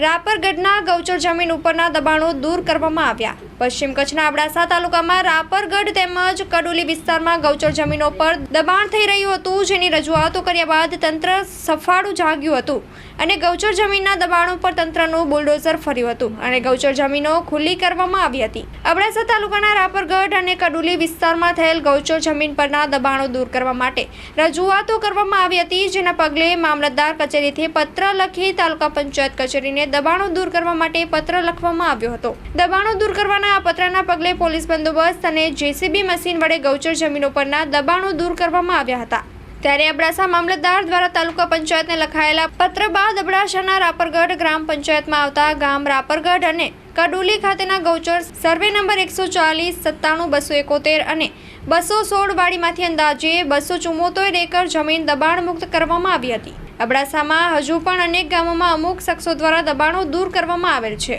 રાપરગઢના ગૌચર જમીન ઉપરના દબાણો દૂર કરવામાં આવ્યા. પશ્ચિમ કચ્છના અબડાસા તાલુકામાં રાપરગઢ તેમજ કડુલી વિસ્તારમાં ગૌચર જમીનો પર દબાણ થઈ રહ્યું હતું, જેની રજૂઆતો કર્યા બાદ તંત્ર સફાળું જાગ્યું હતું અને ગૌચર જમીનના દબાણો પર તંત્રનું બુલડોઝર ફર્યું હતું અને ગૌચર જમીનો ખુલ્લી કરવામાં આવી હતી. અબડાસા તાલુકાના રાપરગઢ અને કડુલી વિસ્તારમાં થયેલ ગૌચર જમીન પરના દબાણો દૂર કરવા માટે રજૂઆતો કરવામાં આવી હતી, જેના પગલે મામલતદાર કચેરીથી પત્ર લખી તાલુકા પંચાયત કચેરીને દબાણો દૂર કરવા માટે પત્ર લખવામાં આવ્યો હતો. દબાણો દૂર કરવાના આ પત્રના પગલે પોલીસ બંદોબસ્ત અને જેસીબી મશીન વડે ગૌચર જમીનો પરના દબાણો દૂર કરવામાં આવ્યા હતા. ત્યારે અબડાસા મામલતદાર દ્વારા તાલુકા પંચાયતને લખાયેલા પત્ર બાદ અબડાસાના રાપરગઢ ગ્રામ પંચાયતમાં આવતા ગામ રાપરગઢ અને કડુલી ખાતેના ગૌચર સર્વે નંબર એકસો ચાલીસ, સત્તાણું, બસો એકોતેર અને બસો સોળ વાડીમાંથી અંદાજે બસો ચુમ્મોતેર એકર જમીન દબાણ મુક્ત કરવામાં આવી હતી. અબડાસામાં હજુ પણ અનેક ગામોમાં અમુક શખ્સો દ્વારા દબાણો દૂર કરવામાં આવેલ છે.